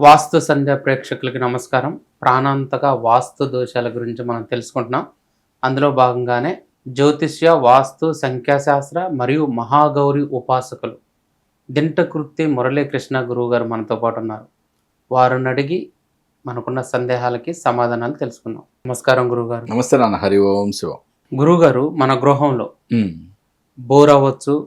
వాస్తు సంధ్య ప్రేక్షకులకి నమస్కారం. ప్రాణాంతక వాస్తు దోషాల గురించి మనం తెలుసుకుంటున్నాం. అందులో భాగంగానే జ్యోతిష్య వాస్తు సంఖ్యాశాస్త్ర మరియు మహాగౌరి ఉపాసకులు దింటకృత్తి మురళీకృష్ణ గురువు గారు మనతో పాటు ఉన్నారు. వారిని అడిగి మనకున్న సందేహాలకి సమాధానాలు తెలుసుకుందాం. నమస్కారం గురుగారు నమస్తే నాన్న. హరి ఓం శివం. గురుగారు మన గృహంలో బోర్ అవ్వచ్చు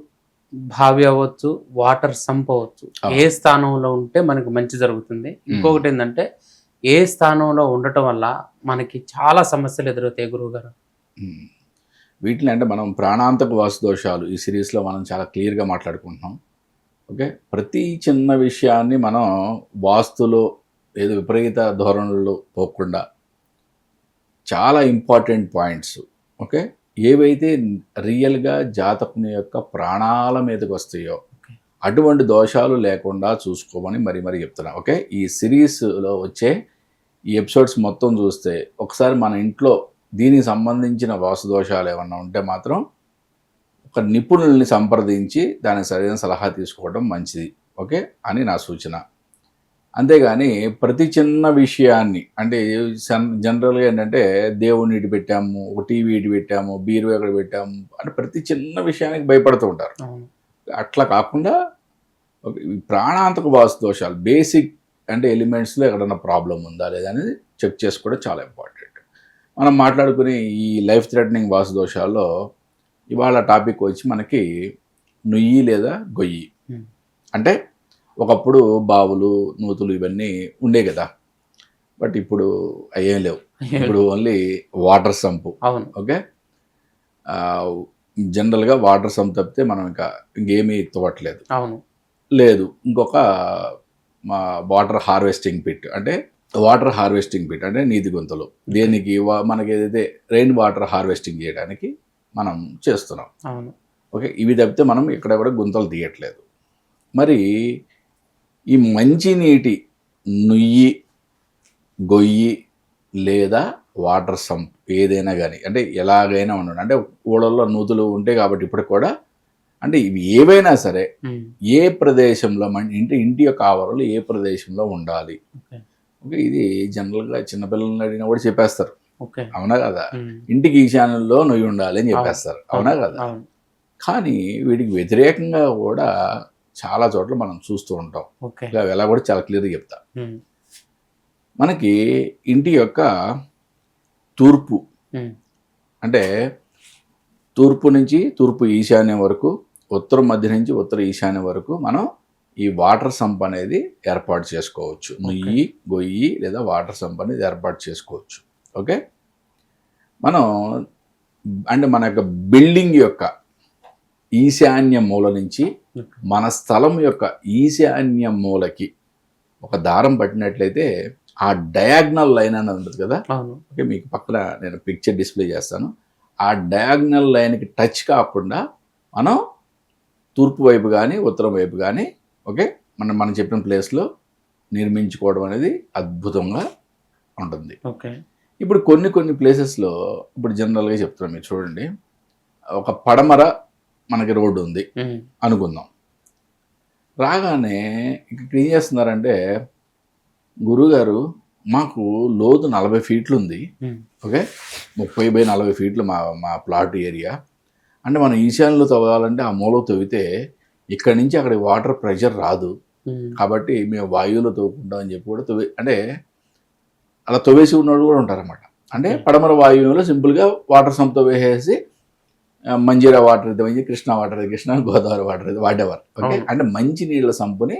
బావి అవ్వచ్చు వాటర్ సంప్ అవ్వచ్చు. ఏ స్థానంలో ఉంటే మనకి మంచి జరుగుతుంది. ఇంకొకటి ఏంటంటే ఏ స్థానంలో ఉండటం వల్ల మనకి చాలా సమస్యలు ఎదురవుతాయి గురువు గారు. వీటిని అంటే మనం ప్రాణాంతక వాస్తు దోషాలు ఈ సిరీస్లో మనం చాలా క్లియర్గా మాట్లాడుకుంటున్నాం. ఓకే? ప్రతి చిన్న విషయాన్ని మనం వాస్తులో ఏదో విపరీత ధోరణుల్లో పోకుండా చాలా ఇంపార్టెంట్ పాయింట్స్. ఓకే? ఏవైతే రియల్గా జాతకుని యొక్క ప్రాణాల మీదకి వస్తాయో. అటువంటి దోషాలు లేకుండా చూసుకోమని మరి మరి చెప్తున్నా. ఓకే? ఈ సిరీస్లో వచ్చే ఈ ఎపిసోడ్స్ మొత్తం చూస్తే ఒకసారి మన ఇంట్లో దీనికి సంబంధించిన వాస్తు దోషాలు ఏమన్నా ఉంటే మాత్రం ఒక నిపుణుల్ని సంప్రదించి దానికి సరైన సలహా తీసుకోవడం మంచిది. ఓకే? అని నా సూచన. అంతేగాని ప్రతి చిన్న విషయాన్ని అంటే జనరల్గా ఏంటంటే దేవుని ఇటు పెట్టాము ఒక టీవీ ఇటు పెట్టాము బీరు ఎక్కడ పెట్టాము అంటే ప్రతి చిన్న విషయానికి భయపడుతూ ఉంటారు. అట్లా కాకుండా ప్రాణాంతక వాస్తు దోషాలు బేసిక్ అంటే ఎలిమెంట్స్లో ఎక్కడన్నా ప్రాబ్లం ఉందా లేదా అనేది చెక్ చేసుకోవడం చాలా ఇంపార్టెంట్. మనం మాట్లాడుకునే ఈ లైఫ్ థ్రెటనింగ్ వాస్తు దోషాల్లో ఇవాళ టాపిక్ వచ్చి మనకి నుయ్యి లేదా గొయ్యి. అంటే ఒకప్పుడు బావులు నూతులు ఇవన్నీ ఉండే కదా. బట్ ఇప్పుడు అయ్యేం లేవు. ఇప్పుడు ఓన్లీ వాటర్ సంపు. అవును. ఓకే? జనరల్గా వాటర్ సమ్ తప్పితే మనం ఇంకా ఇంకేమీ తవ్వట్లేదు అవును. లేదు. ఇంకొక మా వాటర్ హార్వెస్టింగ్ పిట్ అంటే వాటర్ హార్వెస్టింగ్ పిట్ అంటే నీటి గుంతలు. దేనికి వా- మనకి ఏదైతే రెయిన్ వాటర్ హార్వెస్టింగ్ చేయడానికి మనం చేస్తున్నాం. అవును. ఓకే? ఇవి తప్పితే మనం ఇక్కడ కూడా గుంతలు తీయట్లేదు. మరి ఈ మంచినీటి నుయ్యి గొయ్యి లేదా వాటర్ సంప్ ఏదైనా కానీ అంటే ఎలాగైనా ఉండండి. అంటే ఊళ్ళల్లో నూతులు ఉంటాయి కాబట్టి ఇప్పుడు కూడా అంటే ఇవి ఏవైనా సరే. ఏ ప్రదేశంలో మన ఇంటి ఇంటి యొక్క ఆవరణలు ఏ ప్రదేశంలో ఉండాలి. ఓకే. ఇది జనరల్గా చిన్నపిల్లల్ని అడిగినా కూడా చెప్పేస్తారు. అవునా కదా. ఇంటికి ఈశాన్యంలో నువ్వు ఉండాలి అని చెప్పేస్తారు. అవునా కదా? కానీ వీటికి వ్యతిరేకంగా కూడా చాలా చోట్ల మనం చూస్తూ ఉంటాం ఇలా ఎలా కూడా చాలా క్లియర్గా చెప్తా. మనకి ఇంటి యొక్క తూర్పు. అంటే తూర్పు నుంచి తూర్పు ఈశాన్యం వరకు ఉత్తరం మధ్య నుంచి ఉత్తర ఈశాన్యం వరకు మనం ఈ వాటర్ సంప్ అనేది ఏర్పాటు చేసుకోవచ్చు నుయ్యి గొయ్యి లేదా వాటర్ సంప్ అనేది ఏర్పాటు చేసుకోవచ్చు ఓకే మనం అంటే మన యొక్క బిల్డింగ్ యొక్క ఈశాన్య మూల నుంచి. మన స్థలం యొక్క ఈశాన్య మూలకి ఒక దారం పట్టినట్లయితే ఆ డయాగ్నల్ లైన్ అనేది ఉంటుంది కదా? ఓకే మీకు పక్కన నేను పిక్చర్ డిస్ప్లే చేస్తాను. ఆ డయాగ్నల్ లైన్కి టచ్ కాకుండా మనం తూర్పు వైపు కానీ ఉత్తరం వైపు కానీ ఓకే మనం మనం చెప్పిన ప్లేస్లో నిర్మించుకోవడం అనేది అద్భుతంగా ఉంటుంది. ఓకే. ఇప్పుడు కొన్ని కొన్ని ప్లేసెస్లో ఇప్పుడు జనరల్గా చెప్తున్నాం మీరు చూడండి. ఒక పడమర మనకి రోడ్డు ఉంది. అనుకుందాం. రాగానే ఇక్కడ ఏం చేస్తున్నారంటే గురుగారు మాకు లోతు నలభై ఫీట్లు ఉంది. ఓకే? ముప్పై బై నలభై ఫీట్లు మా మా ప్లాట్ ఏరియా. అంటే మనం ఈశాన్యంలో తవ్వాలంటే ఆ మూల తవ్వితే ఇక్కడి నుంచి అక్కడి వాటర్ ప్రెషర్ రాదు. కాబట్టి మేము వాయువులో తవ్వుకుంటాం అని చెప్పి కూడా తవ్వి అంటే అలా తవ్వేసి ఉన్నవాళ్ళు కూడా ఉంటారన్నమాట. అంటే పడమర వాయువులో సింపుల్గా వాటర్ సంప్ తవ్వేసేసి ఆ, మంజీరా వాటర్ ఇది మంచి కృష్ణా వాటర్ ఇది కృష్ణా గోదావరి వాటర్ ఇది వాటెవర్ ఓకే. అంటే మంచి నీళ్ళ సంపుని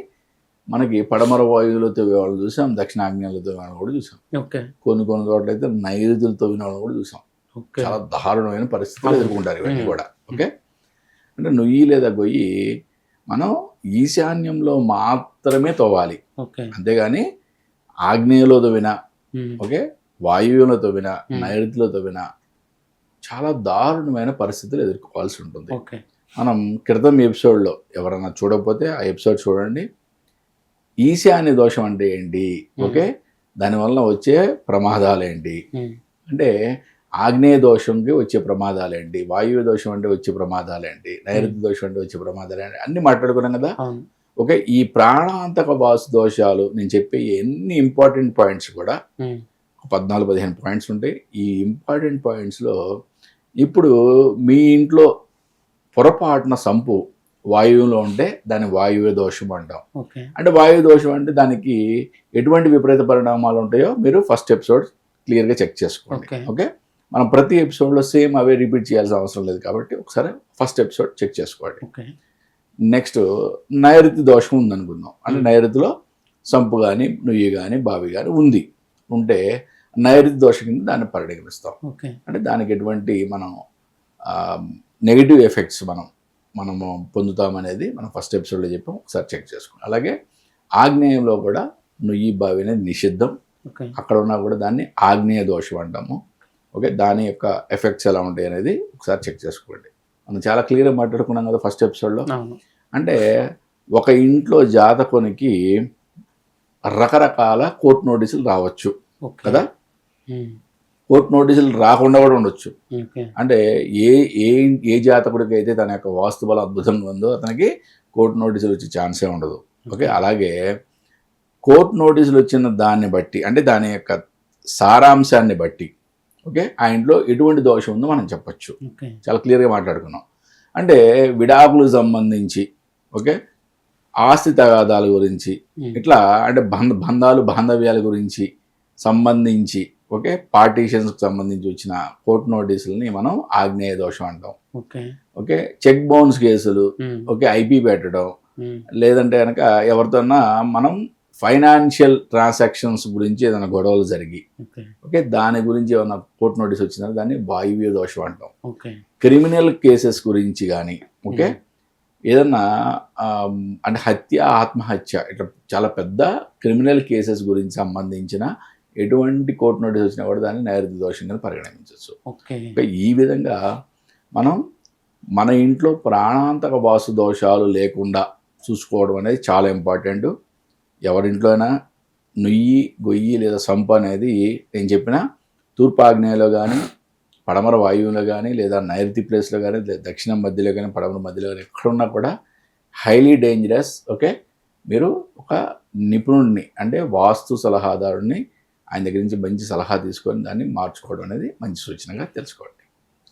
మనకి పడమర వాయువులో తవ్వే వాళ్ళు చూసాం దక్షిణాగ్నేయంలో తవ్వే వాళ్ళని కూడా చూసాం. ఓకే. కొన్ని కొన్ని చోట్ల అయితే నైరుతులు తవ్విన వాళ్ళని కూడా చూసాం. చాలా దారుణమైన పరిస్థితులు. ఎదుర్కొంటారు ఇవన్నీ. కూడా. ఓకే అంటే నుయ్యి లేదా గొయ్యి మనం ఈశాన్యంలో మాత్రమే తవ్వాలి. అంతేగాని ఆగ్నేయలో తవ్విన. ఓకే వాయువులో తవ్విన. నైరుతిలో తవ్విన చాలా దారుణమైన పరిస్థితులు ఎదుర్కోవాల్సి ఉంటుంది. మనం క్రితం ఎపిసోడ్లో ఎవరైనా చూడకపోతే ఆ ఎపిసోడ్ చూడండి. ఈశాన్య దోషం అంటే ఏంటి? ఓకే? దానివల్ల వచ్చే ప్రమాదాలు ఏంటి. అంటే ఆగ్నేయ దోషంకి వచ్చే ప్రమాదాలు ఏంటి వాయువ్య దోషం అంటే వచ్చే ప్రమాదాలు ఏంటి నైరుతి దోషం అంటే వచ్చే ప్రమాదాలు ఏంటి అన్ని మాట్లాడుకున్నాం కదా? ఓకే? ఈ ప్రాణాంతక వాస్తు దోషాలు నేను చెప్పే ఎన్ని ఇంపార్టెంట్ పాయింట్స్ కూడా పద్నాలుగు పదిహేను పాయింట్స్ ఉంటాయి. ఈ ఇంపార్టెంట్ పాయింట్స్లో ఇప్పుడు మీ ఇంట్లో పొరపాటున సంపు వాయువులో ఉంటే దాన్ని వాయువ్య దోషం అంటాం. ఓకే. అంటే వాయువు దోషం అంటే దానికి ఎటువంటి విపరీత పరిణామాలు ఉంటాయో మీరు ఫస్ట్ ఎపిసోడ్ క్లియర్గా చెక్ చేసుకోండి. ఓకే. మనం ప్రతి ఎపిసోడ్లో సేమ్ అవే రిపీట్ చేయాల్సిన అవసరం లేదు కాబట్టి ఒకసారి ఫస్ట్ ఎపిసోడ్ చెక్ చేసుకోండి. నెక్స్ట్ నైరుతి దోషం ఉందనుకుందాం. అంటే. నైరుతిలో సంపు కానీ నుయ్యి కానీ బావి కానీ ఉంది. ఉంటే నైరుతి దోషం కింద దాన్ని పరిగణిస్తాం అంటే దానికి ఎటువంటి మనం నెగిటివ్ ఎఫెక్ట్స్ మనం మనము పొందుతామనేది మనం ఫస్ట్ ఎపిసోడ్లో చెప్పాం. ఒకసారి చెక్ చేసుకోండి అలాగే ఆగ్నేయంలో కూడా నుయ్యి బావి అనేది నిషిద్ధం. అక్కడ ఉన్నా కూడా దాన్ని ఆగ్నేయ దోషం అంటాము. ఓకే? దాని యొక్క ఎఫెక్ట్స్ ఎలా ఉంటాయి అనేది ఒకసారి చెక్ చేసుకోండి. మనం చాలా క్లియర్గా మాట్లాడుకున్నాం కదా ఫస్ట్ ఎపిసోడ్లో అంటే ఒక ఇంట్లో జాతకునికి రకరకాల కోర్టు నోటీసులు రావచ్చు. కదా? కోర్టు నోటీసులు రాకుండా కూడా ఉండొచ్చు. అంటే ఏ ఏ ఏ జాతకుడికి అయితే తన యొక్క వాస్తు బలం అద్భుతంగా ఉందో అతనికి కోర్టు నోటీసులు వచ్చే ఛాన్సే ఉండదు. ఓకే? అలాగే కోర్టు నోటీసులు వచ్చిన దాన్ని బట్టి అంటే దాని యొక్క సారాంశాన్ని బట్టి ఓకే? ఆ ఇంట్లో ఎటువంటి దోషం ఉందో మనం చెప్పొచ్చు. చాలా క్లియర్గా మాట్లాడుకున్నాం. అంటే విడాకులకు సంబంధించి ఓకే? ఆస్తి తగాదాల గురించి ఇట్లా అంటే బంధ బంధాలు బాంధవ్యాల గురించి సంబంధించి ఓకే? పార్టీషన్స్కి సంబంధించి వచ్చిన కోర్టు నోటీసులని మనం ఆగ్నేయ దోషం అంటాం. ఓకే. ఓకే? చెక్ బౌన్స్ కేసులు ఓకే? ఐపీ పెట్టడం లేదంటే కనుక ఎవరితోన్నా మనం ఫైనాన్షియల్ ట్రాన్సాక్షన్స్ గురించి ఏదైనా గొడవలు జరిగి ఓకే. దాని గురించి ఏమైనా కోర్టు నోటీస్ వచ్చినా దాన్ని వాయువ్య దోషం అంటాం. క్రిమినల్ కేసెస్ గురించి కానీ ఓకే? ఏదన్నా అంటే హత్య ఆత్మహత్య ఇట్లా చాలా పెద్ద క్రిమినల్ కేసెస్ గురించి సంబంధించిన ఎటువంటి కోర్టు నోటీస్ వచ్చినా కూడా దాన్ని నైరుతి దోషం కింద పరిగణించవచ్చు. ఓకే. ఈ విధంగా మనం మన ఇంట్లో ప్రాణాంతక వాసు దోషాలు లేకుండా చూసుకోవడం అనేది చాలా ఇంపార్టెంట్. ఎవరింట్లో అయినా నుయ్యి గొయ్యి లేదా సంప అనేది నేను చెప్పిన తూర్పు ఆగ్నేయలో కానీ పడమర వాయువులో కానీ లేదా నైరుతి ప్లేస్లో కానీ దక్షిణం మధ్యలో కానీ పడమర మధ్యలో కానీ ఎక్కడున్నా కూడా హైలీ డేంజరస్. ఓకే. మీరు ఒక నిపుణుడిని అంటే వాస్తు సలహాదారుడిని ఆయన దగ్గర నుంచి మంచి సలహా తీసుకొని దాన్ని మార్చుకోవడం అనేది మంచి సూచనగా తెలుసుకోండి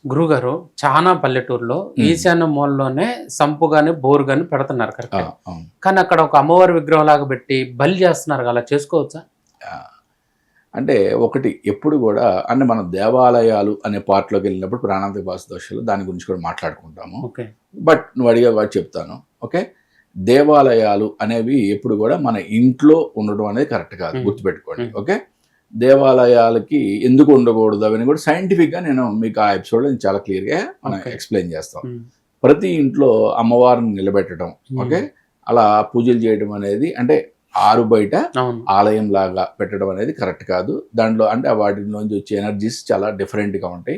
గురుగారు చాలా పల్లెటూరులో. ఈశాన్య మూలలోనే సంపు గాని బోరు గాని పెడుతున్నారు కరెక్ట్. కానీ అక్కడ ఒక అమ్మవారి విగ్రహం లాగా పెట్టి బలి చేస్తున్నారు అలా చేసుకోవచ్చా అంటే ఒకటి ఎప్పుడు కూడా అంటే మనం దేవాలయాలు అనే పార్ట్లోకి వెళ్ళినప్పుడు ప్రాణాంతక వాసు దోషాలు దాని గురించి కూడా మాట్లాడుకుంటాము ఓకే బట్ నువ్వు అడిగా వాటి చెప్తాను ఓకే దేవాలయాలు అనేవి ఎప్పుడు కూడా మన ఇంట్లో ఉండడం అనేది కరెక్ట్ కాదు. గుర్తుపెట్టుకోండి. ఓకే దేవాలయాలకి ఎందుకు ఉండకూడదు అవన్నీ కూడా సైంటిఫిక్గా నేను మీకు ఆ ఎపిసోడ్లో నేను చాలా క్లియర్గా మనం. ఎక్స్ప్లెయిన్ చేస్తాం. ఉమ్, ప్రతి ఇంట్లో అమ్మవారిని నిలబెట్టడం ఓకే అలా పూజలు చేయడం అనేది అంటే ఆరు బయట ఆలయం లాగా పెట్టడం అనేది కరెక్ట్ కాదు. దాంట్లో అంటే వాటిలోంచి వచ్చే ఎనర్జీస్ చాలా డిఫరెంట్గా ఉంటాయి.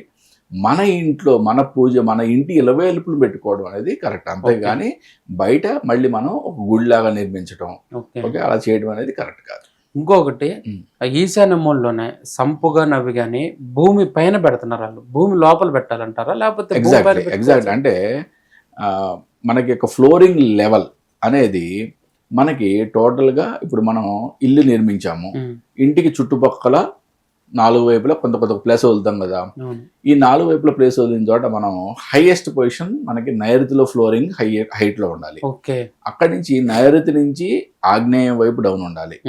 మన ఇంట్లో మన పూజ మన ఇంటి ఇలవేలుపులు పెట్టుకోవడం అనేది కరెక్ట్ అంతేగాని బయట మళ్ళీ మనం ఒక గుడిలాగా నిర్మించడం ఓకే అలా చేయడం అనేది కరెక్ట్ కాదు. ఇంకొకటి ఈశాన్య మూలలోనే సంపుగా నవ్వి గాని భూమి పైన పెడుతున్నారు వాళ్ళు. భూమి లోపల పెట్టాలంటారా? లేకపోతే? ఎగ్జాక్ట్ అంటే మనకి ఒక ఫ్లోరింగ్ లెవెల్ అనేది మనకి టోటల్గా ఇప్పుడు మనం ఇల్లు నిర్మించాము. ఇంటికి చుట్టుపక్కల నాలుగు వైపులా కొంత కొంత ప్లేస్ వదులుతాం కదా. ఈ నాలుగు వైపుల ప్లేస్ వదిలిన చోట మనం హైయెస్ట్ పొజిషన్ మనకి నైరుతిలో ఫ్లోరింగ్ హై హైట్లో ఉండాలి. ఓకే. అక్కడి నుంచి నైరుతి నుంచి ఆగ్నేయం వైపు డౌన్ ఉండాలి.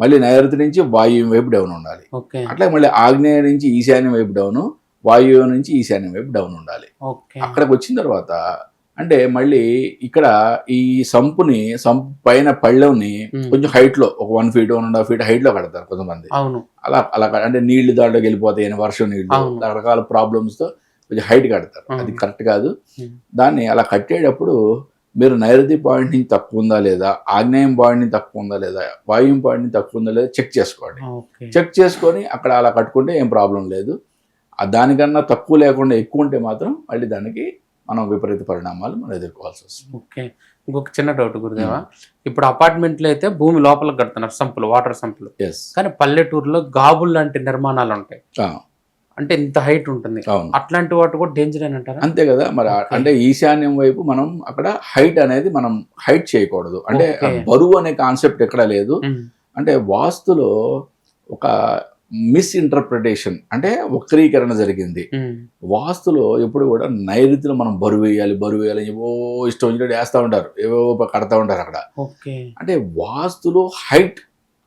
మళ్ళీ నైరుతి నుంచి వాయువ్యం వైపు డౌన్ ఉండాలి. అట్లా మళ్ళీ ఆగ్నేయం నుంచి ఈశాన్యం వైపు డౌన్ వాయువ్యం నుంచి ఈశాన్యం వైపు డౌన్ ఉండాలి. అక్కడికి వచ్చిన తర్వాత అంటే మళ్ళీ ఇక్కడ ఈ సంపుని సంపు పైన పళ్ళెంని కొంచెం height లో ఒక one feet one and half feet హైట్లో కడతారు కొంతమంది. అవును. అలా అలా అంటే నీళ్ళు దాంట్లోకి వెళ్ళిపోతాయి వర్షం నీళ్ళు. రకరకాల problems తో కొంచెం హైట్ కడతారు. అది కరెక్ట్ కాదు. దాన్ని అలా కట్టేటప్పుడు మీరు నైరుతి పాయింట్ నుంచి తక్కువ ఉందా లేదా ఆగ్నేయం పాయింట్ నుంచి తక్కువ ఉందా లేదా వాయువ్యం పాయింట్ నుంచి తక్కువ ఉందా లేదా చెక్ చేసుకోండి. చెక్ చేసుకొని అక్కడ అలా కట్టుకుంటే ఏం ప్రాబ్లం లేదు. దానికన్నా తక్కువ లేకుండా ఎక్కువ ఉంటే మాత్రం మళ్ళీ దానికి మనం విపరీత పరిణామాలు మనం ఎదుర్కోవాల్సి వస్తుంది. ఓకే. ఇంకొక చిన్న డౌట్ గురుదేవా ఇప్పుడు అపార్ట్మెంట్లు అయితే భూమి లోపల కడుతున్నారు సంపులు వాటర్ సంపులు. కానీ పల్లెటూరులో గాబుల్ లాంటి నిర్మాణాలు ఉంటాయి. అంటే ఇంత హైట్ ఉంటుంది. అట్లాంటి వాటి కూడా డేంజర్ అని అంటారా? అంతే కదా మరి. అంటే ఈశాన్యం వైపు మనం అక్కడ హైట్ అనేది మనం హైట్ చేయకూడదు. అంటే. బరువు అనే కాన్సెప్ట్ ఎక్కడ లేదు. అంటే వాస్తులో ఒక మిస్ఇంటర్ప్రిటేషన్ అంటే వక్రీకరణ జరిగింది. వాస్తులో ఎప్పుడు కూడా నైరుతిలో మనం బరువు వేయాలి బరువు వేయాలి ఏవో ఇష్టం వచ్చినట్టు వేస్తూ ఉంటారు. ఏవో కడతా ఉంటారు అక్కడ. అంటే వాస్తులో హైట్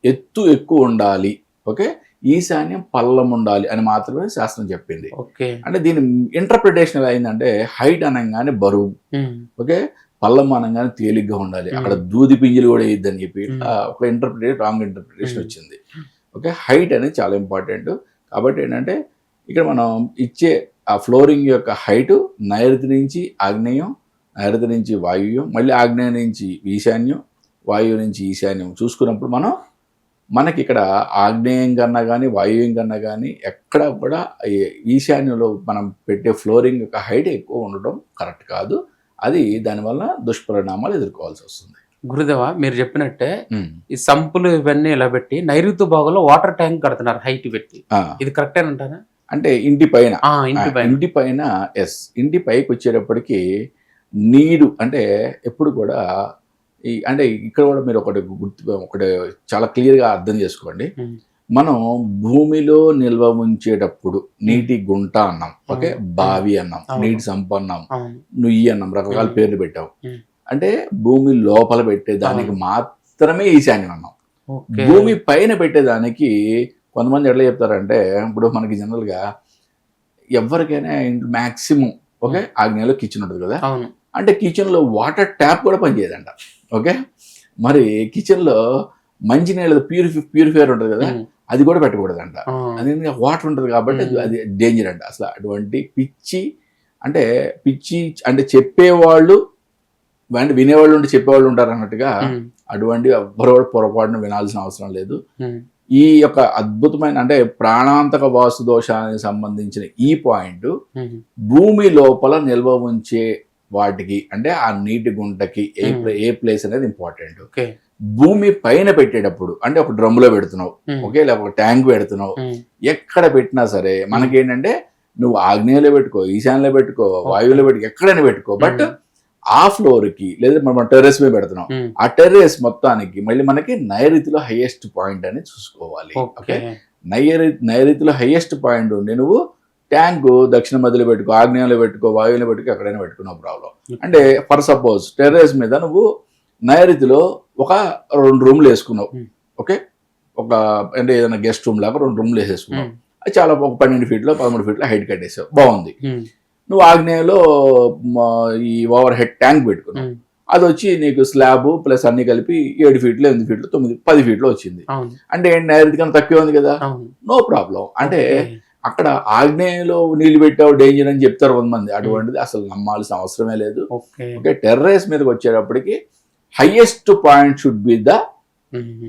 ఎత్తు ఎక్కువ ఉండాలి. ఓకే? ఈశాన్యం పల్లం ఉండాలి అని మాత్రమే శాస్త్రం చెప్పింది. అంటే దీని ఇంటర్ప్రిటేషన్ ఎలా అయిందంటే హైట్ అనగానే బరువు. ఓకే? పల్లం అనగానే తేలిగ్గా ఉండాలి. అక్కడ దూది పింజలు కూడా వేయద్దని చెప్పి ఒక ఇంటర్ప్రిటేషన్ రాంగ్ ఇంటర్ప్రిటేషన్. వచ్చింది. ఓకే? హైట్ అనేది చాలా ఇంపార్టెంట్. కాబట్టి ఏంటంటే ఇక్కడ మనం ఇచ్చే ఆ ఫ్లోరింగ్ యొక్క హైటు నైరుతి నుంచి ఆగ్నేయం నైరుతి నుంచి వాయువ్యం మళ్ళీ ఆగ్నేయం నుంచి ఈశాన్యం వాయువు నుంచి ఈశాన్యం చూసుకున్నప్పుడు మనం మనకి ఇక్కడ ఆగ్నేయం కన్నా కానీ వాయువ్యం కన్నా కానీ ఎక్కడ కూడా ఈశాన్యంలో మనం పెట్టే ఫ్లోరింగ్ యొక్క హైట్ ఎక్కువ ఉండడం కరెక్ట్ కాదు. అది దానివల్ల దుష్పరిణామాలు ఎదుర్కోవాల్సి వస్తుంది. గురుదేవా మీరు చెప్పినట్టే. ఈ సంపులు ఇవన్నీ ఇలా పెట్టి నైరుతి భాగంలో వాటర్ ట్యాంక్ కడుతున్నారు హైట్ పెట్టి. ఇది కరెక్టే అంటారా అంటే ఇంటి పైన. ఇంటి పైన. ఎస్ ఇంటి పైకి వచ్చేటప్పటికి నీరు అంటే ఎప్పుడు కూడా ఈ అంటే ఇక్కడ కూడా మీరు ఒకటి గుర్తు ఒకటి చాలా క్లియర్గా అర్థం చేసుకోండి. మనం భూమిలో నిల్వ ఉంచేటప్పుడు నీటి గుంట అన్నాం ఓకే. బావి అన్నాం. నీటి సంప అన్నాం అవును. నుయ్యి అన్నాం రకరకాల. పేర్లు పెట్టాం. అంటే భూమి లోపల పెట్టే దానికి మాత్రమే ఈశాన్యం అన్నాం. భూమి పైన పెట్టేదానికి కొంతమంది ఎట్లా చెప్తారంటే ఇప్పుడు మనకి జనరల్గా ఎవరికైనా మ్యాక్సిమం ఓకే ఆగ్నేయంలో కిచెన్ ఉంటుంది కదా? అంటే కిచెన్లో వాటర్ ట్యాప్ కూడా పనిచేయదంట ఓకే? మరి కిచెన్లో మంచినీళ్ళ ప్యూరిఫై ప్యూరిఫైయర్ ఉంటుంది కదా? అది కూడా పెట్టకూడదంట. అది వాటర్ ఉంటుంది కాబట్టి. అది డేంజర్ అంట. అసలు అటువంటి పిచ్చి అంటే పిచ్చి అంటే చెప్పేవాళ్ళు అంటే వినేవాళ్ళు ఉంటే చెప్పేవాళ్ళు ఉంటారు అన్నట్టుగా అటువంటి ఎవ్వరు పొరపాటున వినాల్సిన అవసరం లేదు. ఈ యొక్క అద్భుతమైన అంటే ప్రాణాంతక వాస్తు దోషానికి సంబంధించిన ఈ పాయింట్ భూమి లోపల నిల్వ ఉంచే వాటికి అంటే ఆ నీటి గుంటకి ఏ ఏ ప్లేస్ అనేది ఇంపార్టెంట్. ఓకే. భూమి పైన పెట్టేటప్పుడు అంటే ఒక డ్రమ్లో పెడుతున్నావు ఓకే? లేకపోతే ట్యాంక్ పెడుతున్నావు ఎక్కడ పెట్టినా సరే మనకేంటంటే నువ్వు ఆగ్నేయంలో పెట్టుకో ఈశాన్యంలో పెట్టుకో వాయువులో పెట్టుకో ఎక్కడైనా పెట్టుకో. బట్ ఆ ఫ్లోర్కి లేదా మనం టెర్రస్ మీద పెడుతున్నాం. ఆ టెర్రస్ మొత్తానికి మళ్ళీ మనకి నైరుతిలో హైయెస్ట్ పాయింట్ అని చూసుకోవాలి. ఓకే. నైరు నైరుతిలో హైయెస్ట్ పాయింట్ ఉండి నువ్వు ట్యాంక్ దక్షిణ మధ్యలో పెట్టుకో ఆగ్నేయంలో పెట్టుకో వాయువులో పెట్టుకో ఎక్కడైనా పెట్టుకున్న ప్రాబ్లం అంటే ఫర్ సపోజ్ టెర్రస్ మీద నువ్వు నైరుతిలో ఒక రెండు రూమ్లు వేసుకున్నావు. ఓకే? ఒక అంటే ఏదైనా గెస్ట్ రూమ్ లాగా రెండు రూమ్లు వేసేసుకున్నావు. చాలా ఒక పన్నెండు ఫీట్లో పదమూడు ఫీట్లో హైట్ కట్టేసావు. బాగుంది. నువ్వు ఆగ్నేయంలో ఈ ఓవర్ హెడ్ ట్యాంక్ పెట్టుకున్నావు. అది వచ్చి నీకు స్లాబ్ ప్లస్ అన్ని కలిపి ఏడు ఫీట్లు ఎనిమిది ఫీట్లు తొమ్మిది పది ఫీట్లో వచ్చింది. అంటే ఏంటి నైరుతి కన్నా తక్కువ ఉంది కదా? నో ప్రాబ్లం అంటే. అక్కడ ఆగ్నేయంలో నీళ్ళు పెట్టావు డేంజర్ అని చెప్తారు కొంతమంది. అటువంటిది అసలు నమ్మాల్సిన అవసరమే లేదు. ఓకే. టెర్రస్ మీదకి వచ్చేటప్పటికి highest point should be the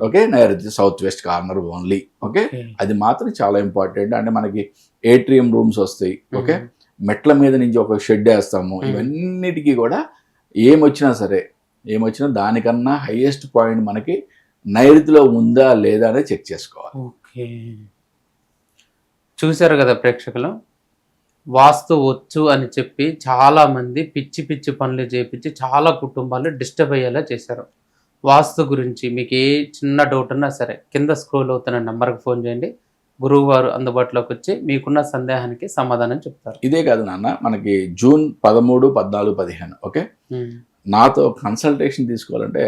okay నైరుతి south west corner only okay. అది మాత్రం చాలా ఇంపార్టెంట్ అంటే మనకి ఏట్రియం రూమ్స్ వస్తాయి. ఓకే మెట్ల మీద నుంచి ఒక షెడ్ వేస్తాము. ఇవన్నిటికీ కూడా ఏమొచ్చినా సరే ఏమొచ్చినా దానికన్నా హైయెస్ట్ పాయింట్ మనకి నైరుతిలో ఉందా లేదా అనేది చెక్ చేసుకోవాలి. ఓకే. చూశారు కదా ప్రేక్షకులు? వాస్తు వచ్చు అని చెప్పి చాలా మంది పిచ్చి పిచ్చి పనులు చేపించి చాలా కుటుంబాలు డిస్టర్బ్ అయ్యేలా చేశారు. వాస్తు గురించి మీకు ఏ చిన్న డౌట్ ఉన్నా సరే కింద స్క్రోల్ అవుతున్న నెంబర్కి ఫోన్ చేయండి. గురువు వారు అందుబాటులోకి వచ్చి మీకున్న సందేహానికి సమాధానం చెప్తారు. ఇదే కాదు నాన్న మనకి జూన్ పదమూడు పద్నాలుగు పదిహేను ఓకే? నాతో కన్సల్టేషన్ తీసుకోవాలంటే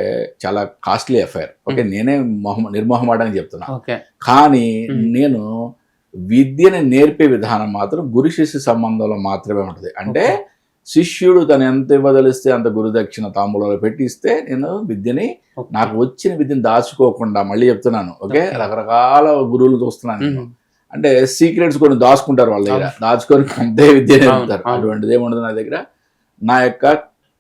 చాలా కాస్ట్లీ అఫైర్ ఓకే? నేనే మొహం నిర్మోహమాటని చెప్తున్నా. ఓకే. కానీ. నేను విద్యను నేర్పే విధానం మాత్రం గురు శిష్య సంబంధంలో మాత్రమే ఉంటుంది. అంటే. శిష్యుడు తను ఎంత ఇవ్వదలిస్తే అంత గురుదక్షిణ తాంబూలంలో పెట్టిస్తే నేను విద్యని. నాకు వచ్చిన విద్యను దాచుకోకుండా మళ్ళీ చెప్తున్నాను ఓకే. రకరకాల గురువులు చూస్తున్నాను అంటే సీక్రెట్స్ కొన్ని దాచుకుంటారు వాళ్ళ దగ్గర. దాచుకొని అంతే విద్య నేర్పుతారు. అటువంటిది ఏముండదు నా దగ్గర. నా యొక్క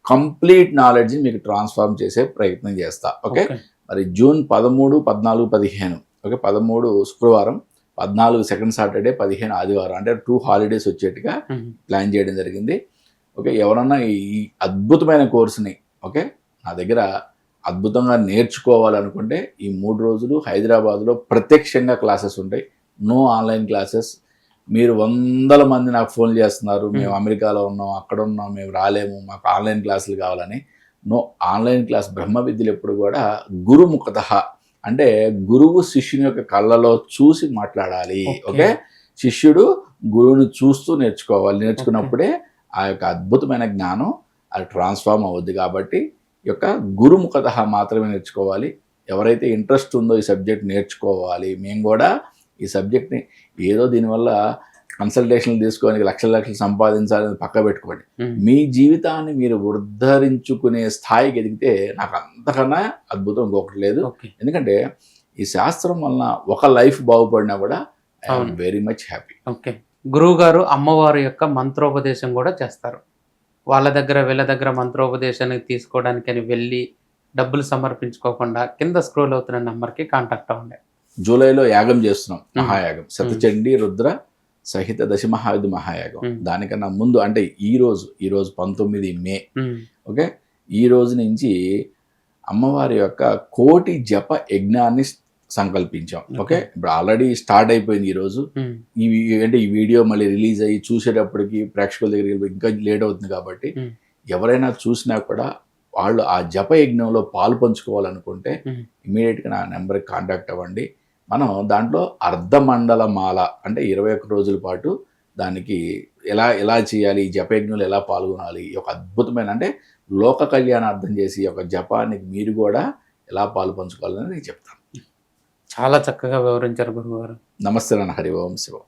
కంప్లీట్ నాలెడ్జ్ మీకు ట్రాన్స్ఫార్మ్ చేసే ప్రయత్నం చేస్తా ఓకే? మరి జూన్ పదమూడు పద్నాలుగు పదిహేను ఓకే? పదమూడు శుక్రవారం పద్నాలుగు సెకండ్ సాటర్డే పదిహేను ఆదివారం. అంటే టూ హాలిడేస్ వచ్చేట్టుగా ప్లాన్ చేయడం జరిగింది. ఓకే? ఎవరన్నా ఈ అద్భుతమైన కోర్సుని ఓకే? నా దగ్గర అద్భుతంగా నేర్చుకోవాలనుకుంటే ఈ మూడు రోజులు హైదరాబాద్లో ప్రత్యక్షంగా క్లాసెస్ ఉంటాయి. No online classes. మీరు వందల మంది నాకు ఫోన్ చేస్తున్నారు. మేము. అమెరికాలో ఉన్నాం అక్కడ ఉన్నాం మేము రాలేము మాకు ఆన్లైన్ క్లాసులు కావాలని. నో ఆన్లైన్ క్లాస్ బ్రహ్మ విద్యలు ఎప్పుడు కూడా గురుముఖత అంటే గురువు శిష్యుని యొక్క కళ్ళలో చూసి మాట్లాడాలి. ఓకే? శిష్యుడు గురువుని చూస్తూ నేర్చుకోవాలి. నేర్చుకున్నప్పుడే ఆ యొక్క అద్భుతమైన జ్ఞానం అది ట్రాన్స్ఫార్మ్ అవుద్ది కాబట్టి ఈ యొక్క గురుముఖత మాత్రమే నేర్చుకోవాలి. ఎవరైతే ఇంట్రెస్ట్ ఉందో ఈ సబ్జెక్ట్ నేర్చుకోవాలి. మేము కూడా ఈ సబ్జెక్ట్ని ఏదో దీనివల్ల కన్సల్టేషన్లు తీసుకొని లక్షల లక్షలు సంపాదించాలని పక్క పెట్టుకోండి. మీ జీవితాన్ని మీరు ఉద్ధరించుకునే స్థాయికి ఎదిగితే నాకు అంతకన్నా అద్భుతం ఇంకొకటి లేదు. ఎందుకంటే ఈ శాస్త్రం వలన ఒక లైఫ్ బాగుపడినా కూడా I'm. Very much happy okay. గురువు గారు అమ్మవారి యొక్క మంత్రోపదేశం కూడా చేస్తారు. వాళ్ళ దగ్గర వీళ్ళ దగ్గర మంత్రోపదేశాన్ని తీసుకోవడానికి అని వెళ్ళి డబ్బులు సమర్పించుకోకుండా కింద స్క్రోల్ అవుతున్న నెంబర్కి కాంటాక్ట్ అవ్వండి. జూలైలో యాగం చేస్తున్నాం మహాయాగం. శతచండి రుద్ర సహిత దశ మహాయుధ మహాయాగం. దానికన్నా ముందు అంటే ఈ రోజు ఈ రోజు పంతొమ్మిది మే. ఓకే? ఈ రోజు నుంచి అమ్మవారి యొక్క కోటి జప యజ్ఞాన్ని సంకల్పించాం. ఓకే ఇప్పుడు ఆల్రెడీ స్టార్ట్ అయిపోయింది ఈ రోజు. ఉమ్, ఈ వీ- అంటే ఈ వీడియో మళ్ళీ రిలీజ్ అయ్యి చూసేటప్పటికి ప్రేక్షకుల దగ్గరికి ఇంకా లేట్ అవుతుంది కాబట్టి Hmm. ఎవరైనా చూసినా కూడా వాళ్ళు ఆ జప యజ్ఞంలో పాలు పంచుకోవాలనుకుంటే Hmm. ఇమీడియట్గా నా నెంబర్కి కాంటాక్ట్ అవ్వండి. మనం దాంట్లో అర్ధమండల మాల అంటే ఇరవై ఒక్క రోజుల పాటు దానికి ఎలా ఎలా చేయాలి ఈ జప యజ్ఞంలో ఎలా పాల్గొనాలి యొక్క అద్భుతమైన అంటే లోక కళ్యాణార్థం చేసి యొక్క జపానికి మీరు కూడా ఎలా పాలు పంచుకోవాలని నేను చెప్తాను. చాలా చక్కగా వివరించారు గురువు గారు నమస్తే నాన్న హరి ఓం శివం.